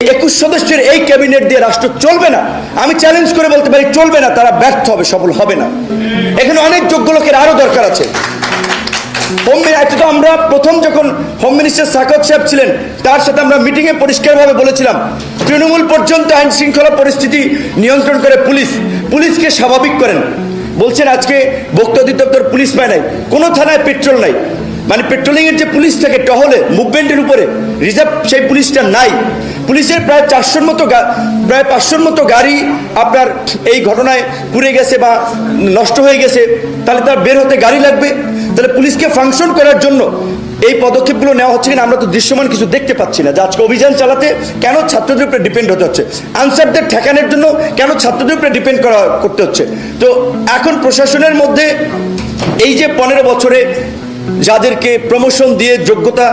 একুশ সদস্যের এই ক্যাবিনেট দিয়ে রাষ্ট্র চলবে না। আমি চ্যালেঞ্জ করে বলতে পারি, চলবে না, তারা ব্যর্থ হবে, সফল হবে না। এখানে অনেক যোগ্য লোকের আরও দরকার আছে। তো আমরা প্রথম যখন হোম মিনিস্টার সাকত সাহেব ছিলেন, তার সাথে আমরা মিটিংয়ে পরিষ্কারভাবে বলেছিলাম, তৃণমূল পর্যন্ত আইন শৃঙ্খলা পরিস্থিতি নিয়ন্ত্রণ করে পুলিশ, পুলিশকে স্বাভাবিক করেন। বলছেন, আজকে ভোক্তা অধিদপ্তর পুলিশ পায় নাই, কোনো থানায় পেট্রোল নাই। মানে পেট্রোলিং এর যে পুলিশ থাকে, টহলে মুভমেন্টের উপরে রিজার্ভ সেই পুলিশটা নাই। পুলিশের প্রায় চারশোর মতো প্রায় পাঁচশোর মতো গাড়ি আপনার এই ঘটনায় পুড়ে গেছে বা নষ্ট হয়ে গেছে, তাহলে তার বের হতে গাড়ি লাগবে। তাহলে পুলিশকে ফাংশন করার জন্য এই পদক্ষেপগুলো নেওয়া হচ্ছে কিনা আমরা তো দৃশ্যমান কিছু দেখতে পাচ্ছি না। যে আজকে অভিযান চালাতে কেন ছাত্রদের উপরে ডিপেন্ড হতে হচ্ছে? আনসারদের ঠেকানোর জন্য কেন ছাত্রদের উপরে ডিপেন্ড করা করতে হচ্ছে? তো এখন প্রশাসনের মধ্যে এই যে পনেরো বছরে যাদেরকে প্রমোশন দিয়ে যোগ্যতা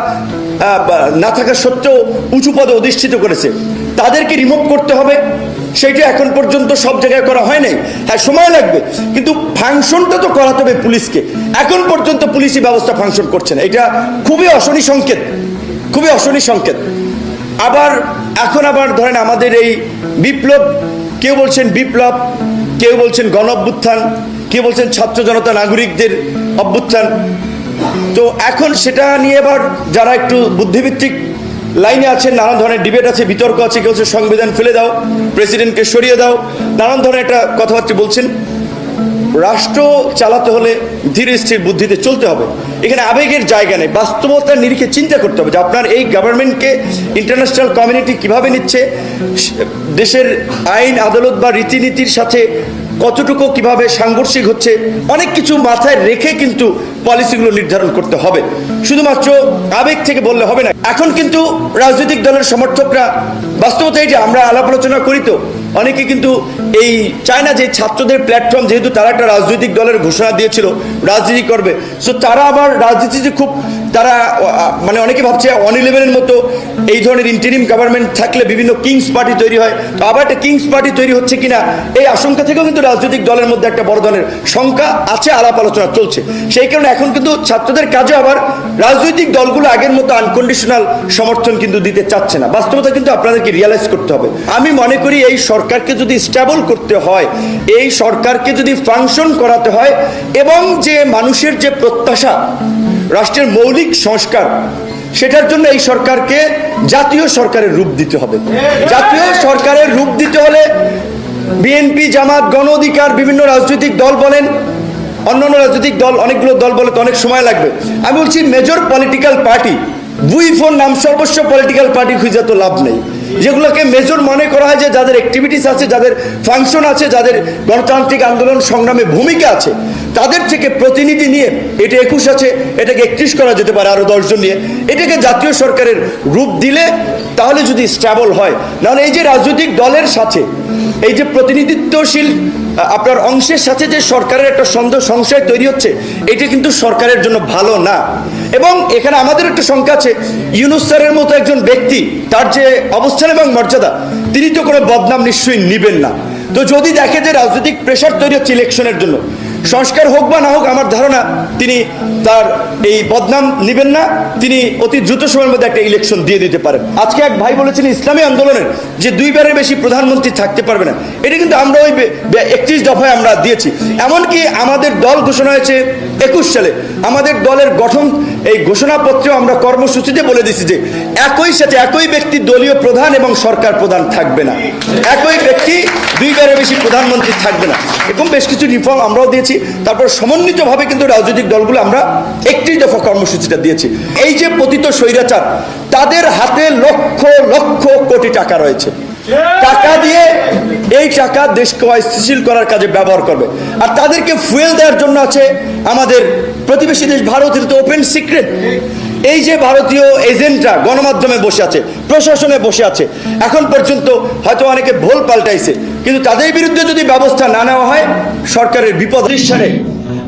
না থাকা সত্ত্বেও উঁচু পদে অধিষ্ঠিত করেছে। তাদেরকে রিমুভ করতে হবে। সেইটা এখন পর্যন্ত সব জায়গায় করা হয় নাই। হ্যাঁ সময় লাগবে। কিন্তু ফাংশনটা তো করাতে হবে পুলিশকে। এখন পর্যন্ত পুলিশি ব্যবস্থা ফাংশন করছে না। এটা খুবই অশনি সংকেত। খুবই অশনি সংকেত। আবার, এখন আবার ধরেন আমাদের এই বিপ্লব, কেউ বলছেন বিপ্লব, কেউ বলছেন গণ অভ্যুত্থান কেউ বলছেন ছাত্র জনতা নাগরিকদের অভ্যুত্থান। তো এখন সেটা নিয়ে এবার যারা একটু বুদ্ধিভিত্তিক লাইনে আছেন, নানান ধরনের ডিবেট আছে, বিতর্ক আছে, কেউ হচ্ছে সংবিধান ফেলে দাও, প্রেসিডেন্টকে সরিয়ে দাও, নানান ধরনের একটা কথাবার্তা বলছেন। রাষ্ট্র চালাতে হলে ধীরে স্থির বুদ্ধিতে চলতে হবে। এখানে আবেগের জায়গা নেই, বাস্তবতার নিরিখে চিন্তা করতে হবে যে আপনার এই গভর্নমেন্টকে ইন্টারন্যাশনাল কমিউনিটি কীভাবে নিচ্ছে, দেশের আইন, আদালত বা রীতিনীতির সাথে কতটুকু কীভাবে সাংঘর্ষিক হচ্ছে, অনেক কিছু মাথায় রেখে কিন্তু পলিসিগুলো নির্ধারণ করতে হবে। শুধুমাত্র আবেগ থেকে বললে হবে না। এখন কিন্তু রাজনৈতিক দলের সমর্থকরা বাস্তবতা এই যে আমরা আলাপ আলোচনা করি তো অনেকে কিন্তু এই চায় না যে ছাত্রদের প্ল্যাটফর্ম যেহেতু তারা একটা রাজনৈতিক দলের ঘোষণা দিয়েছিল, রাজনীতি করবে। সো তারা আবার রাজনীতিতে খুব, তারা মানে অনেকে ভাবছে অন ইলেভেনের মতো এই ধরনের ইন্টারিম গভর্নমেন্ট থাকলে বিভিন্ন কিংস পার্টি তৈরি হয়। তো আবার একটা কিংস পার্টি তৈরি হচ্ছে কিনা, এই আশঙ্কা থেকেও কিন্তু রাজনৈতিক দলের মধ্যে একটা বড় ধরনের শঙ্কা আছে, আলাপ আলোচনা চলছে। সেই কারণে এখন কিন্তু ছাত্রদের কাজে আবার রাজনৈতিক দলগুলো আগের মতো আনকন্ডিশনাল সমর্থন কিন্তু দিতে চাচ্ছে না। বাস্তবতা কিন্তু আপনাদেরকে রিয়ালাইজ করতে হবে। আমি মনে করি এই সরকারকে যদি স্টেবল করতে হয়, এই সরকারকে যদি ফাংশন করাতে হয় এবং যে মানুষের যে প্রত্যাশা, রাষ্ট্রের মৌলিক সংস্কার, সেটার জন্য এই সরকারকে জাতীয় সরকারের রূপ দিতে হবে। জাতীয় সরকারের রূপ দিতে হলে বিএনপি, জামাত, গণ অধিকার, বিভিন্ন রাজনৈতিক দল বলেন, অন্যান্য রাজনৈতিক দল, অনেকগুলো দল বলে তো অনেক সময় লাগবে। আমি বলছি মেজর পলিটিক্যাল পার্টি বুই ফোর নাম সর্বস্ব পলিটিক্যাল পার্টি খুঁজে তো লাভ নেই। যেগুলোকে মেজর মনে করা হয় যে যাদের অ্যাক্টিভিটিস আছে, যাদের ফাংশন আছে, যাদের গণতান্ত্রিক আন্দোলন সংগ্রামে ভূমিকা আছে, তাদের থেকে প্রতিনিধি নিয়ে এটা একুশ আছে, এটাকে একত্রিশ করা যেতে পারে আরও দশজন নিয়ে। এটাকে জাতীয় সরকারের রূপ দিলে তাহলে যদি স্ট্যাবল হয়, নাহলে এই যে রাজনৈতিক দলের সাথে, এই যে প্রতিনিধিত্বশীল আপনার অংশের সাথে যে সরকারের একটা সন্দেহ সংশয় তৈরি হচ্ছে, এটা কিন্তু সরকারের জন্য ভালো না। এবং এখানে আমাদের একটা শঙ্কা আছে, ইউনুস স্যারের মতো একজন ব্যক্তি, তার যে অবস্থান এবং মর্যাদা, তিনি তো কোনো বদনাম নিশ্চয়ই নিবেন না। তো যদি দেখে যে রাজনৈতিক প্রেশার তৈরি হচ্ছে ইলেকশনের জন্য সংস্কার হোক বা না হোক, আমার ধারণা তিনি তার এই বদনাম নিবেন না। তিনি অতি দ্রুত সময়ের মধ্যে একটা ইলেকশন দিয়ে দিতে পারেন। আজকে এক ভাই বলেছেন, ইসলামী আন্দোলনের যে দুইবারের বেশি প্রধানমন্ত্রী থাকতে পারবে না, এটা কিন্তু আমরা ওই একত্রিশ দফায় আমরা দিয়েছি। এমনকি আমাদের দল ঘোষণা হয়েছে একুশ সালে। আমাদের দলের গঠন, এই ঘোষণাপত্রে আমরা কর্মসূচিতে বলে দিছি যে, একই সাথে একই ব্যক্তি দলীয় প্রধান এবং সরকার প্রধান থাকবে না। একই ব্যক্তি দুইবারের বেশি প্রধানমন্ত্রী থাকবে না। এরকম বেশ কিছু রিফর্ম আমরাও দিয়েছি। তারপর সমন্বিতভাবে কিন্তু রাজনৈতিক দলগুলো আমরা একত্রিশ দফা কর্মসূচিটা দিয়েছি। এই যে পতিত স্বৈরাচার, তাদের হাতে লক্ষ লক্ষ কোটি টাকা রয়েছে। টাকা দিয়ে এই টাকা দেশকে অস্থিতিশীল করার কাজে ব্যবহার করবে। আর তাদেরকে ফুয়েল দেওয়ার জন্য আছে আমাদের প্রতিবেশী দেশ ভারতের তো ওপেন সিক্রেট এই যে ভারতীয় এজেন্টরা গণমাধ্যমে বসে আছে, প্রশাসনে বসে আছে, এখন পর্যন্ত হয়তো অনেকে ভোল পাল্টাইছে, কিন্তু তাদের বিরুদ্ধে যদি ব্যবস্থা না নেওয়া হয়, সরকারের বিপদ নিঃসারে।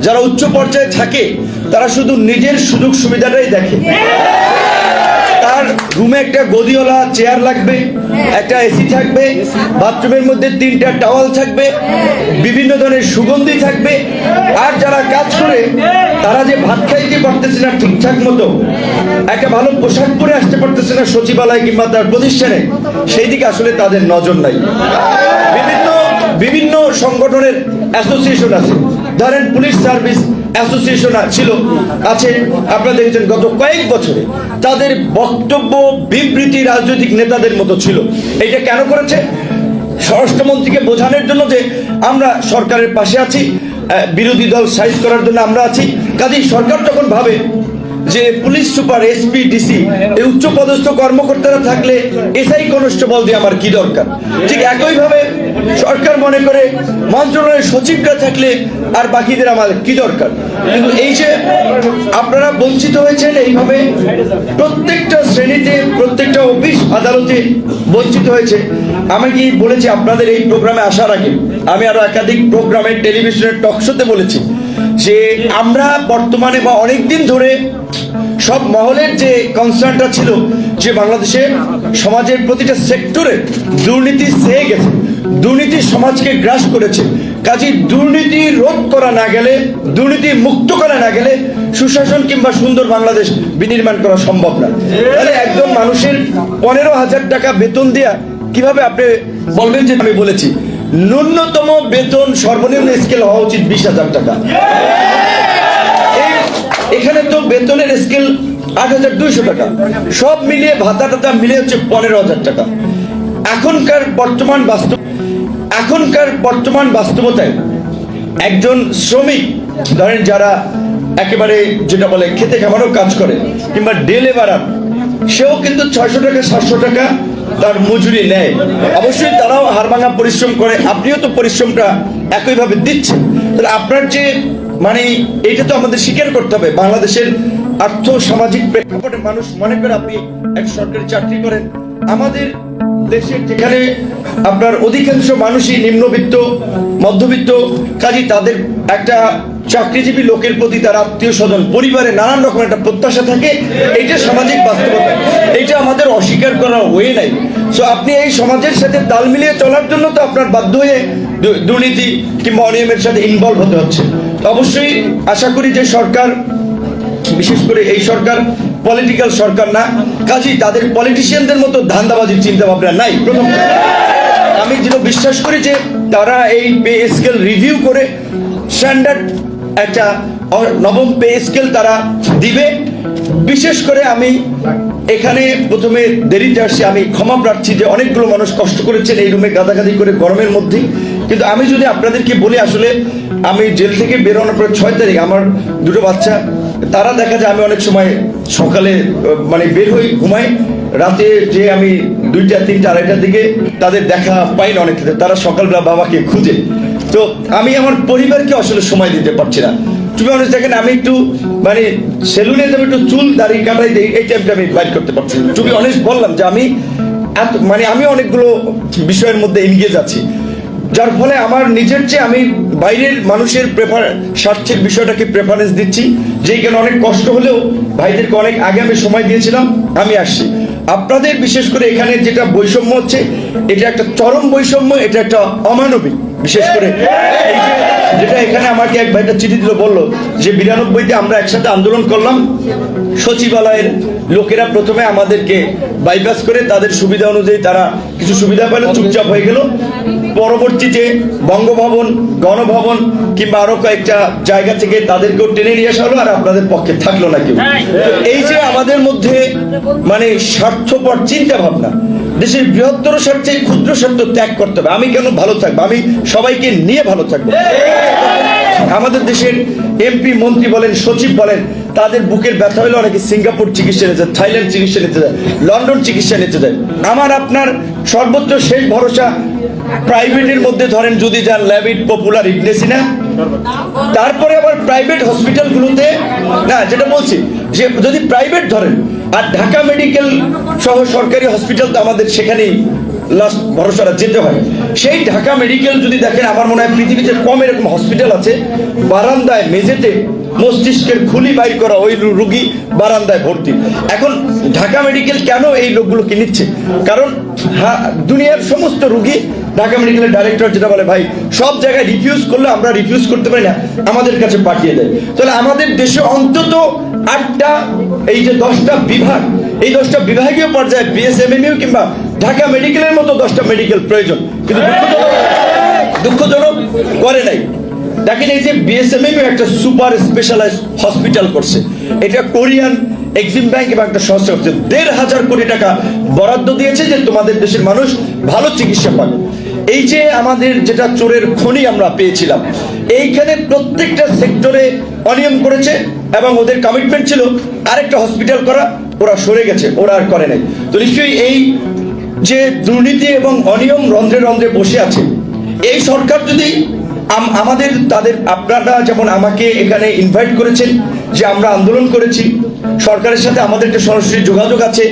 যারা উচ্চ পর্যায়ে থাকে, তারা শুধু নিজের সুযোগ সুবিধাটাই দেখে। তার রুমে একটা গদিওয়ালা চেয়ার লাগবে, একটা এসি থাকবে বাথরুমের মধ্যে তিনটা টাওয়াল থাকবে, বিভিন্ন ধরনের সুগন্ধি থাকবে। আর যারা কাজ করে, তারা যে ভাত খাইতে পারতেছে না ঠিকঠাক মতো, একটা ভালো পোশাক পরে আসতে পারতেছে না সচিবালয় কিংবা তার প্রতিষ্ঠানে সেই দিকে আসলে তাদের নজর নাই। বিভিন্ন বিভিন্ন সংগঠনের অ্যাসোসিয়েশন আছে। ধরেন পুলিশ সার্ভিস অ্যাসোসিয়েশন ছিল। আছে, আপনারা দেখেছেন গত কয়েক বছরে তাদের বক্তব্য, বিবৃতি রাজনৈতিক নেতাদের মতো ছিল। এটা কেন করেছে? স্বরাষ্ট্রমন্ত্রীকে বোঝানোর জন্য যে আমরা সরকারের পাশে আছি বিরোধী দল সাইজ করার জন্য আমরা আছি। কাজেই সরকার যখন ভাবে যে পুলিশ সুপার এসপি ডিসি, এই উচ্চপদস্থ কর্মকর্তারা থাকলে এসআই কনস্টেবল দিয়ে আমার কি দরকার? ঠিক একইভাবে সরকার মনে করে মন্ত্রণালয়ের সচিবরা থাকলে আর বাকিদের আমার কি দরকার? কিন্তু এই যে আপনারা বঞ্চিত হয়েছেন এইভাবে প্রত্যেকটা শ্রেণীতে, প্রত্যেকটা অফিস আদালতে বঞ্চিত হয়েছে। আমি কি বলেছি আপনাদের এই প্রোগ্রামে আসার আগে? আমি আরও একাধিক প্রোগ্রামে টেলিভিশনের টকশোতে বলেছি। যে আমরা বর্তমানে বা অনেক দিন ধরে সব মহলের যে কনসার্নটা ছিল যে বাংলাদেশে সমাজের প্রতিটা সেক্টরে দুর্নীতি সেয়ে গেছে, দুর্নীতি সমাজকে গ্রাস করেছে। কাজী দুর্নীতি রোধ করা না গেলে, দুর্নীতি মুক্ত করা না গেলে সুশাসন কিংবা সুন্দর বাংলাদেশ বিনির্মাণ করা সম্ভব না। তাহলে একজন মানুষের পনেরো হাজার টাকা বেতন দেয়া কীভাবে আপনি বলবেন যে আমি বলেছি? ন্যূনতম বেতন সর্বনিম্ন স্কেল হওয়া উচিত বিশ হাজার টাকা। এখানে তো বেতনের স্কেল আট হাজার দুইশো টাকা। সব মিলিয়ে ভাতা টাতা মিলে হচ্ছে পনেরো হাজার টাকা। এখনকার বর্তমান বাস্তব এখনকার বর্তমান বাস্তবতায় একজন শ্রমিক, ধরেন যারা একেবারে যেটা বলে খেতে খামারও কাজ করে, কিংবা ডে লেবারার সেও কিন্তু ছয়শো টাকা, সাতশো টাকা তার মজুরি নেয়। অবশ্যই তারাও হাড়ভাঙা পরিশ্রম করে, আপনিও তো পরিশ্রমটা একইভাবে দিচ্ছেন। তাহলে আপনার যে মানে এটা তো আমাদের স্বীকার করতে হবে। বাংলাদেশের আর্থ সামাজিক প্রেক্ষাপটে মানুষ মনে করে আপনি এক সরকারি চাকরি করেন। আমাদের দেশের যেখানে আপনার অধিকাংশ মানুষই নিম্নবিত্ত, মধ্যবিত্ত কাজী তাদের একটা চাকরিজীবী লোকের প্রতি তার আত্মীয় স্বজন, পরিবারে নানান রকম একটা প্রত্যাশা থাকে, এইটা সামাজিক বাস্তবতা। এইটা আমাদের অস্বীকার করার ওয়ে নাই। সো আপনি এই সমাজের সাথে তাল মিলিয়ে চলার জন্য তো আপনার বাধ্য হয়ে দুর্নীতি কিংবা অনিয়মের সাথে ইনভলভ হতে হচ্ছে। অবশ্যই আশা করি যে সরকার, বিশেষ করে এই সরকার পলিটিক্যাল সরকার না কাজেই তাদের পলিটিশিয়ানদের মতো ধান্দাবাজির চিন্তা ভাবনা নাই। প্রথম আমি যেটা বিশ্বাস করি যে তারা এই পে স্কেল রিভিউ করে স্ট্যান্ডার্ড একটা নবম পে স্কেল তারা দিবে। বিশেষ করে আমি এখানে প্রথমে দেরিতে আসছি আমি ক্ষমা প্রার্থী যে অনেকগুলো মানুষ কষ্ট করেছেন এই রুমে গাদাগাদি করে গরমের মধ্যে। কিন্তু আমি যদি আপনাদেরকে বলি আসলে, আমি জেল থেকে বেরোনোর পর ছয় তারিখ আমার দুটো বাচ্চা, তারা দেখা যায় আমি অনেক সময় সকালে মানে বের হই, ঘুমাই। রাতে যে আমি দুইটা, তিনটা, আড়াইটার দিকে তাদের দেখা পাই না অনেক ক্ষেত্রে। তারা সকালবেলা বাবাকে খুঁজে। তো আমি আমার পরিবারকে আসলে সময় দিতে পারছি না। তুমি অনেক দেখেন, আমি একটু মানে সেলুনে যাব একটু চুল দাড়ি কাটাই দিই, এই টাইমটা আমি বাইর করতে পারছি না। তুমি অনেক বললাম যে আমি এত মানে আমি অনেকগুলো বিষয়ের মধ্যে এনগেজ আছি। যার ফলে আমার নিজের চেয়ে আমি বাইরের মানুষের প্রেফার স্বার্থের বিষয়টাকে প্রেফারেন্স দিচ্ছি। যেই কেন অনেক কষ্ট হলেও ভাইদেরকে অনেক আগে আমি সময় দিয়েছিলাম, আমি আসছি। আপনাদের বিশেষ করে এখানে যেটা বৈষম্য হচ্ছে, এটা একটা চরম বৈষম্য, এটা একটা অমানবিক। বিশেষ করে যেটা এখানে আমাকে এক ভাইটা চিঠি দিল, বলল যে বিরানব্বইতে আমরা একসাথে আন্দোলন করলাম সচিবালয়ের লোকেরা প্রথমে আমাদেরকে বাইপাস করে তাদের সুবিধা অনুযায়ী তারা কিছু সুবিধা পেল, চুপচাপ হয়ে গেল। পরবর্তীতে বঙ্গভবন, গণভবন কিংবা আরও কয়েকটা জায়গা থেকে তাদেরকেও টেনে নিয়ে আসা হলো আর আপনাদের পক্ষে থাকল না কেউ। এই যে আমাদের মধ্যে মানে স্বার্থপর চিন্তা ভাবনা দেশের বৃহত্তর স্বার্থে ক্ষুদ্র স্বার্থ ত্যাগ করতে হবে। আমি কেন ভালো থাকব? আমি সবাইকে নিয়ে ভালো থাকব। আমাদের দেশের এমপি, মন্ত্রী বলেন, সচিব বলেন, তাদের বুকের ব্যথা হলে অনেকে সিঙ্গাপুর চিকিৎসা নিতে থাইল্যান্ড চিকিৎসা নিতে যায়, লন্ডন চিকিৎসা নিতে যায়। আমার আপনার সর্বোচ্চ শেষ ভরসা প্রাইভেটের মধ্যে ধরেন, যদি যান ল্যাবিট পপুলার ইগনেসিনা তারপরে আবার প্রাইভেট হসপিটালগুলোতে, না, যেটা বলছি, যে যদি প্রাইভেট ধরেন, আর ঢাকা মেডিকেল সহ সরকারি হসপিটাল তো আমাদের সেখানেই লাস্ট ভরসাটা যেতে হয়। সেই ঢাকা মেডিকেল যদি দেখেন, আমার মনে হয় পৃথিবীতে কম এরকম হসপিটাল আছে। বারান্দায় মেঝেতে মস্তিষ্কের খুলি বাইর করা ওই রুগী বারান্দায় ভর্তি। এখন ঢাকা মেডিকেল কেন এই লোকগুলোকে নিচ্ছে? কারণ দুনিয়ার সমস্ত রুগী ঢাকা মেডিকেলের ডাইরেক্টর যেটা বলে, ভাই, সব জায়গায় রিফিউজ করলে আমরা রিফিউজ করতে পারি না, আমাদের কাছে পাঠিয়ে দেয়। তাহলে আমাদের দেশে অন্তত আটটা, এই যে দশটা বিভাগ এই দশটা বিভাগীয় পর্যায়ে বিএসএমএমইউ কিংবা ঢাকা মেডিকেলের মতো দশটা মেডিকেল প্রয়োজন। কিন্তু দুঃখজনক করে নাই। দেখেন এই যে বিএসএমএম একটা সুপার স্পেশালাইজ হসপিটাল করছে। এটা কোরিয়ান এক্সিম ব্যাংক এবং একটা সংস্থা করছে। দেড় হাজার কোটি টাকা বরাদ্দ দিয়েছে যে তোমাদের দেশের মানুষ ভালো চিকিৎসা পাবে। এই যে আমাদের যেটা চোরের খনি আমরা পেয়েছিলাম, এইখানে প্রত্যেকটা সেক্টরে অনিয়ম করেছে এবং ওদের কমিটমেন্ট ছিল আরেকটা হসপিটাল করা। ওরা সরে গেছে, ওরা আর করে নাই। তো নিশ্চয়ই এই যে দুর্নীতি এবং অনিয়ম রন্ধ্রে রন্ধ্রে বসে আছে, এই সরকার যদি আমাদের, তাদের আপনারা যেমন আমাকে এখানে ইনভাইট করেছেন যে আমরা আন্দোলন করেছি সরকারের সাথে আমাদের একটা সরাসরি যোগাযোগ আছে।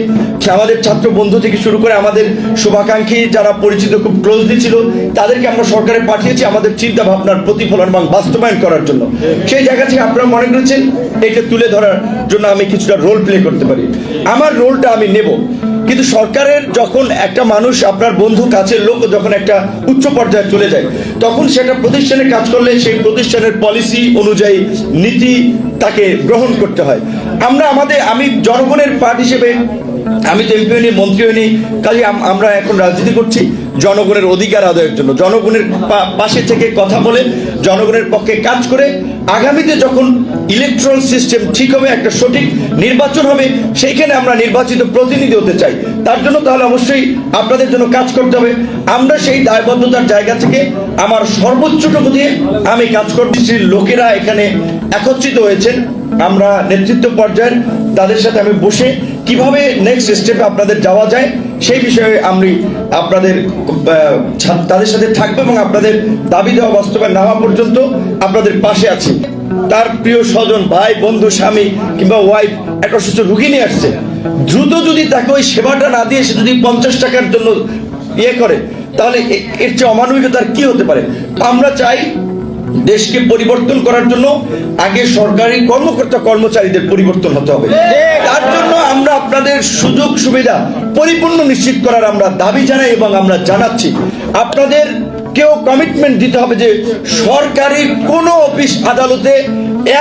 আমাদের ছাত্র বন্ধু থেকে শুরু করে আমাদের শুভাকাঙ্ক্ষী যারা পরিচিত খুব ক্লোজলি ছিল, তাদেরকে আমরা সরকারে পাঠিয়েছি আমাদের চিন্তা ভাবনার প্রতিফলন এবং বাস্তবায়ন করার জন্য। সেই জায়গা থেকে আপনারা মনে করেছেন, এটা তুলে ধরার জন্য আমি কিছুটা রোল প্লে করতে পারি। আমার রোলটা আমি নেব। কিন্তু সরকারের যখন একটা মানুষ আপনার বন্ধু কাছের লোক যখন একটা উচ্চ পর্যায়ে চলে যায়, তখন সেটা প্রতিষ্ঠানে কাজ করলে সেই প্রতিষ্ঠানের পলিসি অনুযায়ী নীতি তাকে গ্রহণ করতে হয়। আমরা আমাদের, আমি জনগণের পার্ট হিসেবে, আমি তো এমপি হইনি, মন্ত্রী হইনি কাজে আমরা এখন রাজনীতি করছি জনগণের অধিকার আদায়ের জন্য। জনগণের পাশে থেকে কথা বলে জনগণের পক্ষে কাজ করে, আগামীতে যখন ইলেকট্রন সিস্টেম ঠিক হবে, একটা সঠিক নির্বাচন হবে, সেইখানে আমরা নির্বাচিত প্রতিনিধি হতে চাই। তার জন্য তাহলে অবশ্যই আপনাদের জন্য কাজ করতে হবে। আমরা সেই দায়বদ্ধতার জায়গা থেকে আমার সর্বোচ্চটুকু দিয়ে আমি কাজ করছি। লোকেরা এখানে একত্রিত হয়েছেন। আমরা নেতৃত্ব পর্যায়ের তাদের সাথে আমি বসে কীভাবে নেক্সট স্টেপে আপনাদের যাওয়া যায়, সেই বিষয়ে আমি আপনাদের তাদের সাথে থাকব এবং আপনাদের দাবি দেওয়া বাস্তবায়ন না হওয়া পর্যন্ত আপনাদের পাশে আছি। তার প্রিয় স্বজন, ভাই, বন্ধু, স্বামী কিংবা ওয়াইফ একটা অসুস্থ রুগী নিয়ে আসছে। দ্রুত যদি তাকে ওই সেবাটা না দিয়ে সে যদি পঞ্চাশ টাকার জন্য ইয়ে করে, তাহলে এর চেয়ে অমানবিকতার কি হতে পারে? আমরা চাই দেশকে পরিবর্তন করার জন্য আগে সরকারি কর্মকর্তা কর্মচারীদের পরিবর্তন হতে হবে। তার জন্য আমরা আপনাদের সুযোগ সুবিধা পরিপূর্ণ নিশ্চিত করার আমরা দাবি জানাই এবং আমরা জানাচ্ছি। আপনাদের কেউ কমিটমেন্ট দিতে হবে যে সরকারি কোনো অফিস আদালতে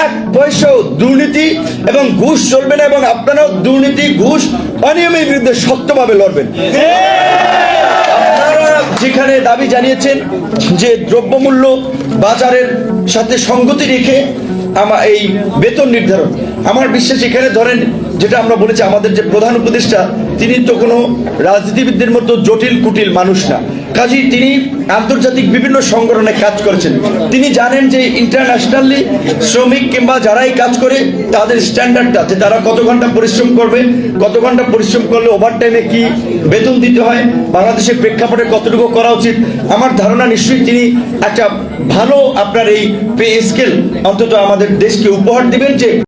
এক পয়সাও দুর্নীতি এবং ঘুষ চলবে না এবং আপনারাও দুর্নীতি, ঘুষ অনিয়মের বিরুদ্ধে শক্তভাবে লড়বেন। যেখানে দাবি জানিয়েছেন যে দ্রব্যমূল্য বাজারের সাথে সঙ্গতি রেখে আমার এই বেতন নির্ধারণ। আমার বিশ্বাস এখানে ধরেন, যেটা আমরা বলেছি, আমাদের যে প্রধান উপদেষ্টা, তিনি তো কোনো রাজনীতিবিদদের মতো জটিল কুটিল মানুষ না। কাজেই তিনি আন্তর্জাতিক বিভিন্ন সংগঠনে কাজ করেছেন। তিনি জানেন যে ইন্টারন্যাশনালি শ্রমিক কিংবা যারাই কাজ করে, তাদের স্ট্যান্ডার্ডটা যে তারা কত ঘণ্টা পরিশ্রম করবে, কত ঘণ্টা পরিশ্রম করলে ওভার টাইমে কি বেতন দিতে হয়, বাংলাদেশের প্রেক্ষাপটে কতটুকু করা উচিত। আমার ধারণা নিশ্চয়ই তিনি একটা ভালো আপনার এই পে স্কেল অন্তত আমাদের দেশকে উপহার দিবেন যে